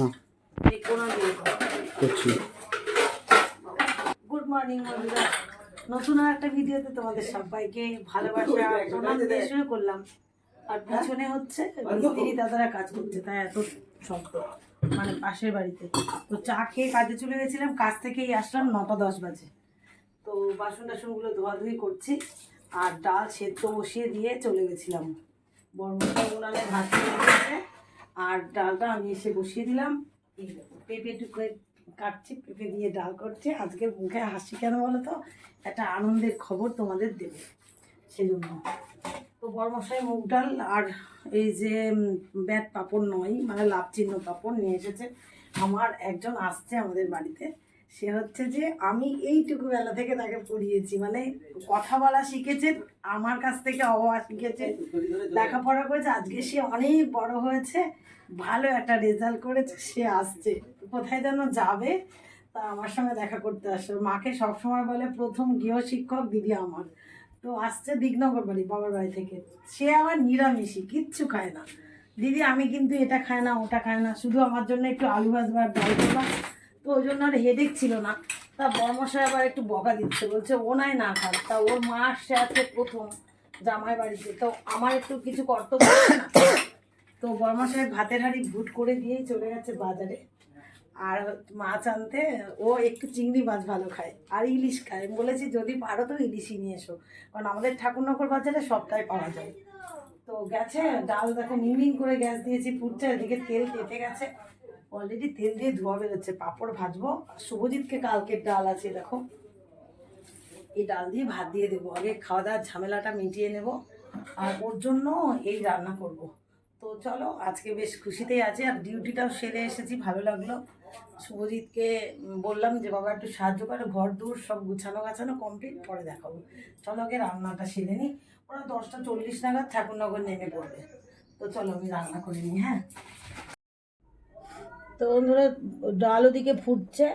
না। করছি। Good morning বন্ধুরা। নতুন আর একটা ভিডিওতে তোমাদের সবাইকে ভালোবাসা প্রণাম দিয়ে শুরু করলাম। আর পিছনে হচ্ছে মিস্ত্রি দাদারা কাজ করছে তাই এত শব্দ। মানে পাশের বাড়িতে। তো চা খেয়ে কাজে চলে গেছিলাম কাজ থেকেই আসলাম নটা দশ বাজে। তো বাসন টাসনগুলো ধোয়াধুয়ি করছি আর ডাল সেদ্ধ বসিয়ে দিয়ে চলে গেছিলাম। বর্মটা উনানে ভাত আর ডালটা আমি এসে বসিয়ে দিলাম। পেঁপে টুকরে কাটছে, পেঁপে দিয়ে ডাল করছে। আজকে মুখে হাসি কেন বলো তো? একটা আনন্দের খবর তোমাদের দেবে। সেজন্য। তো বড়মশাই মুখ ডাল আর এই যে ব্যাট পাপড় নয় মানে লাভ চিহ্ন পাপড় নিয়ে এসেছে। আমার একজন আসছে আমাদের বাড়িতে। সে হচ্ছে যে আমি এইটুকু বেলা থেকে তাকে পড়িয়েছি মানে কথা বলা শিখেছে, আমার কাছ থেকে হওয়া শিখেছে, লেখাপড়া করেছে, আজকে সে অনেক বড় হয়েছে, ভালো একটা রেজাল্ট করেছে, সে আসছে। কোথায় যেন যাবে, তা আমার সঙ্গে দেখা করতে আসবে মাকে সবসময় বলে, প্রথম গৃহশিক্ষক, দিদি আমার। তো আসছে দিগনগর বাড়ি, বাবার বাড়ি থেকে। সে আবার নিরামিষই, কিচ্ছু খায় না। দিদি, আমি কিন্তু এটা খায় না, ওটা খায় না, শুধু আমার জন্য একটু আলু ভাজবা আর ডাল তো ওই জন্য আর হেডেক ছিল না। তা বর্মশাই আবার একটু বকা দিচ্ছে, বলছে ও নাই না খাক তা ওর মা আসছে আছে প্রথম জামাই বাড়িতে। তো আমার একটু কিছু কর্তব্য না তো বর্মশাই ভাতের হাঁড়ি ভুট করে দিয়েই চলে গেছে বাজারে। আর মাছ আনতে ও একটু চিংড়ি মাছ ভালো খায়, আর ইলিশ খায়। আমি বলেছি, যদি পারো তো ইলিশই নিয়ে এসো। কারণ আমাদের ঠাকুরনগর বাজারে সবটাই পাওয়া যায়। তো গেছে, ডাল দেখো, মিনমিন করে গ্যাস দিয়েছি ফুটছে এদিকে তেল কেটে গেছে। অলরেডি তেল দিয়ে ধোয়া বেরোচ্ছে। পাঁপড় ভাজবো। আর শুভজিৎকে কালকের ডাল আছে, দেখো। এই ডাল দিয়ে ভাত দিয়ে দেবো। আগে খাওয়া দাওয়ার ঝামেলাটা মিটিয়ে নেব। আর ওর জন্য এই রান্না করব। তো চলো, আজকে বেশ খুশিতেই আছে। আর ডিউটিটাও সেরে এসেছি, ভালো লাগল। শুভজিৎকে বললাম যে, বাবা, একটু সাহায্য করে। ঘর দূর সব গুছানো গাছানো কমপ্লিট পরে দেখাবো। চলো, আগে রান্নাটা সেরে নিই ওরা দশটা চল্লিশ নাগাদ ঠাকুরনগর নেমে পড়বে। তো চলো, আমি রান্না করে নিই হ্যাঁ? তো বন্ধুরা, ডাল ওদিকে ফুটছে,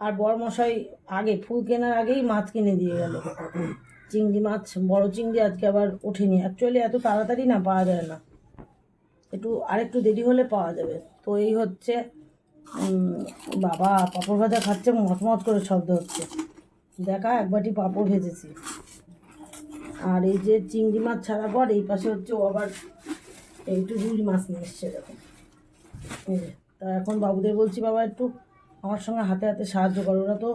আর বড় মশাই আগে ফুল কেনার আগেই মাছ কিনে দিয়ে গেল। চিংড়ি মাছ, বড় চিংড়ি আজকে আবার ওঠেনি। অ্যাকচুয়ালি এত তাড়াতাড়ি না পাওয়া যায় না। একটু, আরেকটু দেরি হলে পাওয়া যাবে। তো এই হচ্ছে বাবা পাঁপড় ভাজা খাচ্ছে, মচমচ করে শব্দ হচ্ছে। দেখা, এক বাটি পাঁপড় ভেজেছি। আর এই যে চিংড়ি মাছ ছাড়া পর এই পাশে হচ্ছে ও আবার একটু রুই মাছ নিয়ে এসছে, দেখো। এই তা এখন বাবুদের বলছি, বাবা, একটু আমার সঙ্গে হাতে হাতে সাহায্য করো। ওরা তো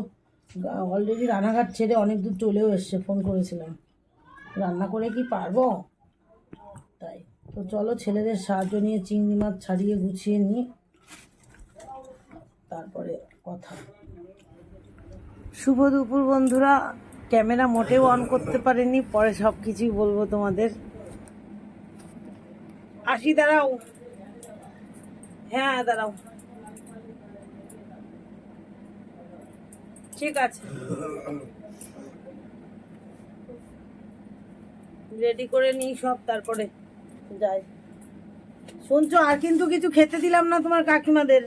অলরেডি রানাঘাট ছেড়ে অনেক দূর চলেও এসছে ফোন করেছিলাম। রান্না করে কি পারব? তাই। তো চলো, ছেলেদের সাহায্য নিয়ে চিংড়ি মাছ ছাড়িয়ে গুছিয়ে নিই। তারপরে কথা। শুভ দুপুর বন্ধুরা। ক্যামেরা মোটেও অন করতে পারেনি, পরে সব কিছুই বলব তোমাদের। আসি, দাঁড়াও। হ্যাঁ দাঁড়াও। ঠিক আছে। রেডি করে নিই সব, তারপরে যাই। শুনছো, আর কিন্তু কিছু খেতে দিলাম না তোমার কাকিমাদের।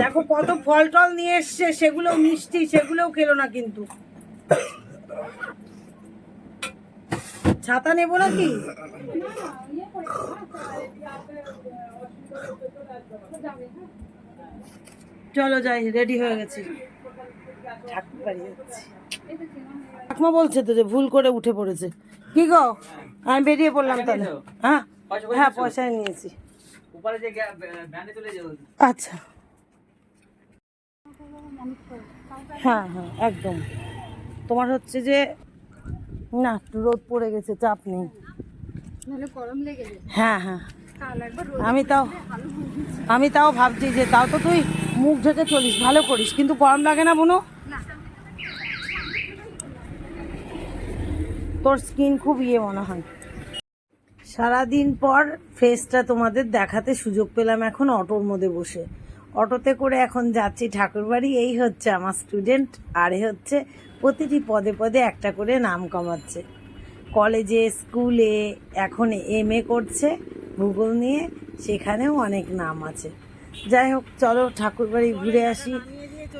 দেখো কত ফল টল নিয়ে এসছে সেগুলো মিষ্টি, সেগুলোও খেলো না কিন্তু। ছাতা নেব নাকি? চলো যাই রেডি হয়ে গেছি। ঠাকুর বাড়ি যাচ্ছি। ঠাকুমা বলছে তো যে ভুল করে উঠে পড়েছে। কি গো? আমি বেরিয়ে পড়লাম তাহলে। হ্যাঁ হ্যাঁ? পয়সা নিয়েছি? উপরে যে ব্যান্ডে চলে যাব আচ্ছা। হ্যাঁ হ্যাঁ একদম। তোমার হচ্ছে যে না একটু রোদ পড়ে গেছে চাপ নেই। হ্যাঁ হ্যাঁ। আমি তাও আমি তাও ভাবছি যে তাও তো তুই মুখ ঢেকে চলিস ভালো করিস কিন্তু গরম লাগে না বোনো? তোর স্কিন খুব ইয়ে মনে হয়। সারাদিন পর ফেসটা তোমাদের দেখাতে সুযোগ পেলাম এখন অটোর মধ্যে বসে। অটোতে করে এখন যাচ্ছি ঠাকুরবাড়ি। এই হচ্ছে আমার স্টুডেন্ট আর হচ্ছে প্রতিটি পদে পদে একটা করে নাম কমাচ্ছে। কলেজে, স্কুলে, এখন এম এ করছে, ভূগোল নিয়ে সেখানেও অনেক নাম আছে। যাই হোক, চলো ঠাকুরবাড়ি ঘুরে আসি।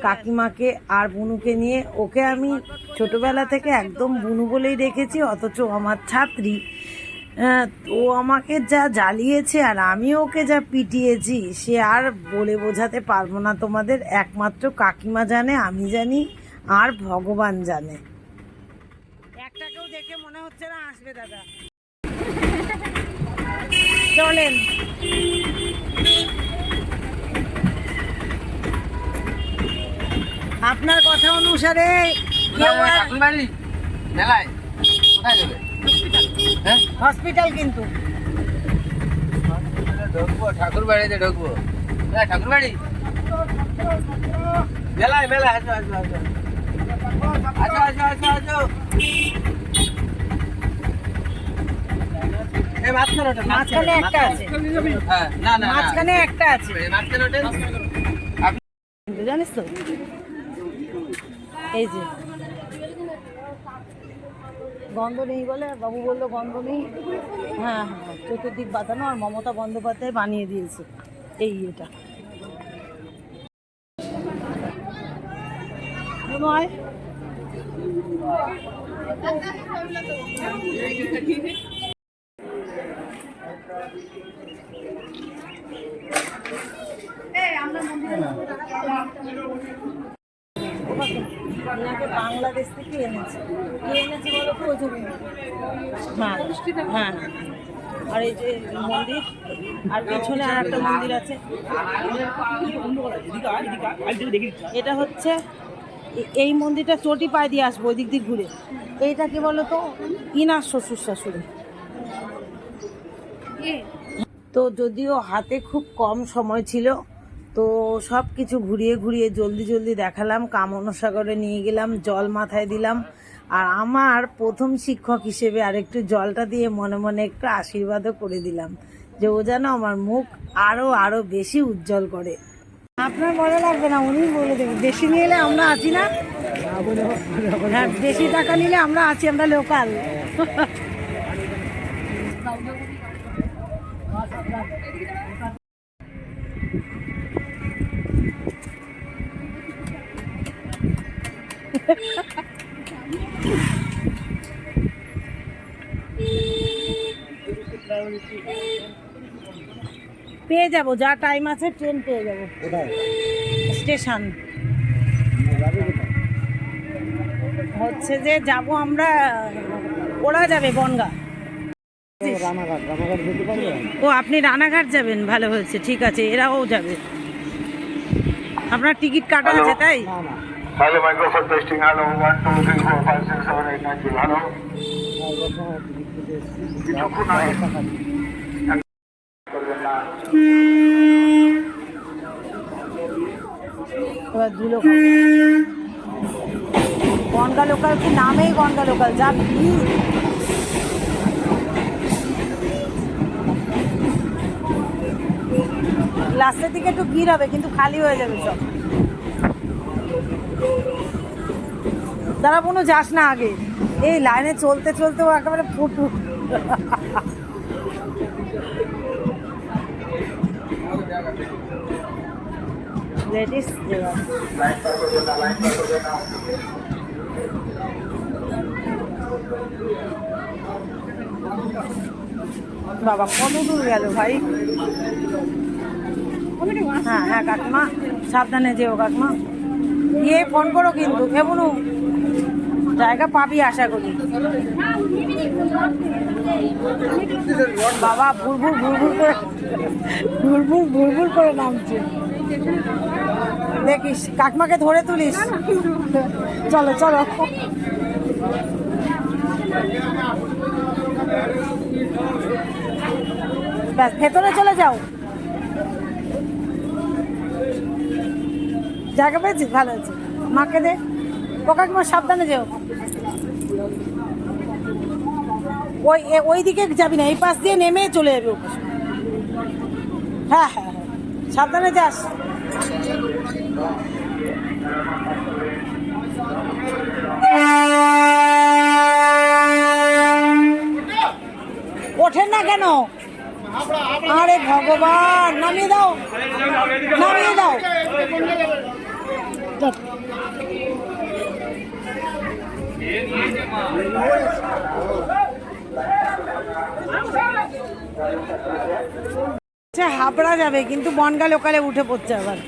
কাকিমাকে আর বুনুকে নিয়ে, ওকে আমি ছোটবেলা থেকে একদম বুনু বলেই রেখেছি অথচ আমার ছাত্রী। হ্যাঁ, ও আমাকে যা জ্বালিয়েছে আর আমি ওকে যা পিটিয়েছি সে আর বলে বোঝাতে পারব না তোমাদের। একমাত্র কাকিমা জানে আমি জানি আর ভগবান জানে। একটাকেও দেখে মনে হচ্ছে না আসবে দাদা। চলেন। আপনার কথা অনুসারে মেলায় কোথায় যাবে? হ্যাঁ? হসপিটাল কিন্তু। ঢুকবো ঠাকুর বাড়িতে ঢুকবো। হ্যাঁ ঠাকুর বাড়ি মেলায় মেলায় আসো আসো আসো। আসো আসো আসো আসো। এই মাঝখানে একটা আছে। হ্যাঁ না না না। মাঝখানে একটা আছে। মাঝখানে জানিস তো? এই যে। গন্ধ নেই বলে বাবু বলল গন্ধ নেই। হ্যাঁ হ্যাঁ চতুর্দিক বাঁধানো আর মমতা বন্দ্যোপাধ্যায় বানিয়ে দিয়েছে। এই এটা। মনে বাংলাদেশ থেকে এনেছে। কে এনেছে বলো তো? হ্যাঁ হ্যাঁ। আর এই যে মন্দির, আর পেছনে আর একটা মন্দির আছে। এটা হচ্ছে, এই মন্দিরটা চটি পায়ে দিয়ে আসব ওই দিক দিয়ে ঘুরে। এইটা কি বলো তো, ইনার শ্বশুর শাশুড়ি তো যদিও হাতে খুব কম সময় ছিল তো সব কিছু ঘুরিয়ে ঘুরিয়ে জলদি জলদি দেখালাম, কামনসাগরে নিয়ে গেলাম, জল মাথায় দিলাম। আর আমার প্রথম শিক্ষক হিসেবে আরেকটু জলটা দিয়ে মনে মনে একটু আশীর্বাদও করে দিলাম, যে ও যেন আমার মুখ আরও আরও বেশি উজ্জ্বল করে। আপনার মনে লাগবে না উনি বলে দেবেন বেশি নিয়ে এলে আমরা আছি না? হ্যাঁ বেশি টাকা নিলে আমরা আছি, আমরা লোকাল। পেয়ে যাব যা টাইম আছে ট্রেন পেয়ে যাব। স্টেশন হচ্ছে যে যাব আমরা ওরা যাবে বনগা। ও আপনি রানাঘাট যাবেন ভালো হয়েছে ঠিক আছে এরাও যাবে। আপনার টিকিট কাটা আছে তাই? Hello, microphone testing. Hello, 1, 2, 3, 4, 5, 6, 7, 8, 9, 10. Hello. Ganga local কি নামেই গঙ্গা লোকাল যা লাস্টের দিকে একটু ভিড় হবে কিন্তু খালি হয়ে যাবে সব দাঁড়া কোনো যাস না আগে। এই লাইনে চলতে চলতে ও একেবারে ফুটু। বাবা, কত দূর গেল ভাই? হ্যাঁ হ্যাঁ কাকিমা, সাবধানে যেও কাকিমা। গিয়ে ফোন করো কিন্তু। এবনু জায়গা পাবি আশা করি। বাবা ভুরভুর ভুরভুর করে ভুরভুর ভুরভুর করে নামছে। দেখিস, কাকমাকে ধরে তুলিস। চলো চলো। ব্যাস, ভেতরে চলে যাও। জায়গা পেয়েছিস? ভালো হয়েছে মাকে দে। ও কাকিমা, সাবধানে যেও। ওই ওই দিকে যাবি না, এই পাশ দিয়ে নেমে চলে যাবে। হ্যাঁ হ্যাঁ হ্যাঁ। সাবধানে যাস। ওঠেন না কেন? আরে ভগবান, নামিয়ে দাও। নামিয়ে দাও। যাক। আচ্ছা হাবড়া যাবে, কিন্তু বনগা লোকালে উঠে পড়ছে আবার।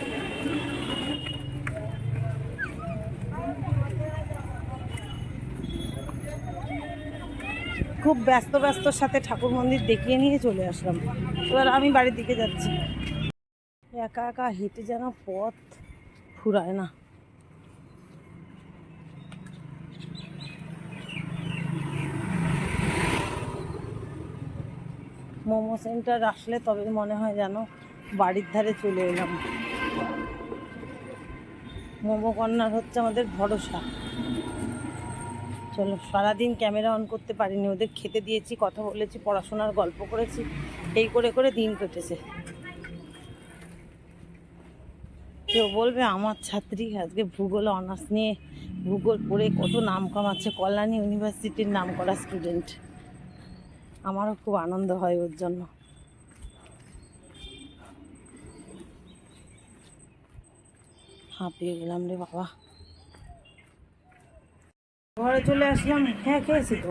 খুব ব্যস্ত ব্যস্তর সাথে ঠাকুর মন্দির দেখিয়ে নিয়ে চলে আসলাম। এবার আমি বাড়ির দিকে যাচ্ছি। একা একা হেঁটে যেন পথ ফুরায় না। মোমো সেন্টার আসলে তবে মনে হয় যেন বাড়ির ধারে চলে এলাম। মোমো কর্নার হচ্ছে আমাদের ভরসা। চলো, সারাদিন ক্যামেরা অন করতে পারিনি, ওদের খেতে দিয়েছি, কথা বলেছি, পড়াশোনার গল্প করেছি, এই করে করে দিন কেটেছে। কেউ বলবে, আমার ছাত্রী আজকে ভূগোল অনার্স নিয়ে ভূগোল পড়ে কত নাম কামাচ্ছে? কল্যাণী ইউনিভার্সিটির নাম করা স্টুডেন্ট আমারও খুব আনন্দ হয় ওর জন্য। হাঁপিয়ে গেলাম রে বাবা। ঘরে চলে আসলাম। হ্যাঁ খেয়েছি তো।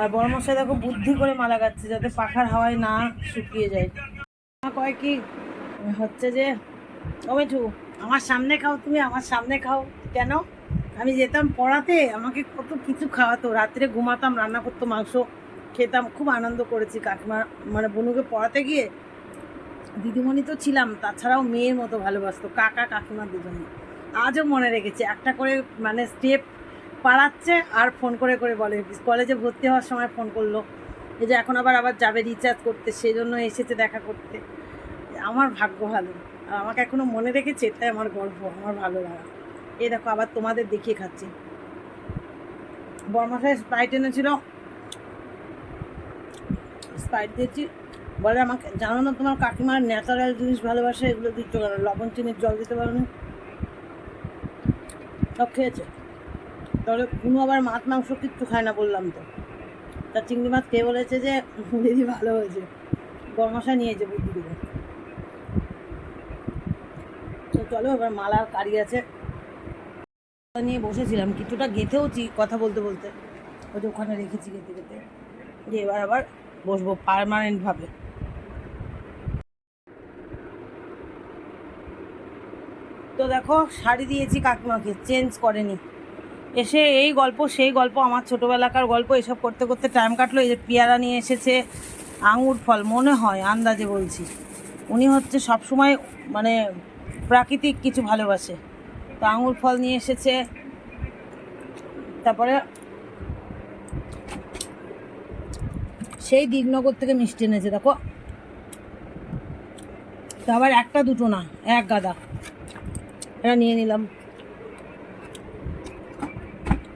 আর বড় মশাই দেখো বুদ্ধি করে মালা গাচ্ছে যাতে পাখার হাওয়ায় না শুকিয়ে যায়। কয় কি, হচ্ছে যে, ও মিঠু, আমার সামনে খাও তুমি, আমার সামনে খাও। কেন? আমি যেতাম পড়াতে, আমাকে কত কিছু খাওয়াতো। রাত্রে ঘুমাতাম, রান্না করতো মাংস। খেতাম, খুব আনন্দ করেছি কাকিমা মানে বনুকে পড়াতে গিয়ে। দিদিমণি তো ছিলাম, তাছাড়াও মেয়ের মতো ভালোবাসতো, কাকা, কাকিমা দুজনে। আজও মনে রেখেছে, একটা করে মানে স্টেপ পাড়াচ্ছে আর ফোন করে করে বলে। কলেজে ভর্তি হওয়ার সময় ফোন করল, এই যে এখন আবার আবার যাবে রিচার্জ করতে সেই জন্য এসেছে দেখা করতে। আমার ভাগ্য ভালো, আর আমাকে এখনও মনে রেখেছে, এটাই আমার গর্ব, আমার ভালো লাগা। এই দেখো, আবার তোমাদের দেখিয়ে খাচ্ছি। বর্মাশাই স্প্রাইট এনেছিল স্প্রাইট দিয়েছি। বলে আমাকে, জানো না তোমার কাকিমার ন্যাচারাল জিনিস ভালোবাসে, এগুলো দিচ্ছ কেন? লবণ চিনির জল দিতে পারো সব খেয়েছে। তাহলে কোনো আবার মাছ, মাংস কিচ্ছু খায় না বললাম তো। তা চিংড়ি মাছ খেয়ে বলেছে যে, দিদি ভালো হয়েছে। গরমশা নিয়েছে বুদ্ধি দিকে তো চলো, এবার মালার কারি আছে। নিয়ে বসেছিলাম, কিছুটা গেঁথেওছি কথা বলতে বলতে। ওই যে ওখানে রেখেছি গেঁথে গেঁথে। যে এবার আবার বসবো পারমানেন্টভাবে। তো দেখো, শাড়ি দিয়েছি কাকিমাকে, চেঞ্জ করেনি। এসে এই গল্প, সেই গল্প, আমার ছোটোবেলাকার গল্প, এসব করতে করতে টাইম কাটলো। এই যে পেয়ারা নিয়ে এসেছে, আঙুর ফল, মনে হয় আন্দাজে বলছি। উনি হচ্ছে সবসময় মানে প্রাকৃতিক কিছু ভালোবাসে। তো আঙুর ফল নিয়ে এসেছে, তারপরে সেই দিগনগর থেকে মিষ্টি এনেছে, দেখো। তো আবার একটা দুটো না, এক গাদা। এটা নিয়ে নিলাম।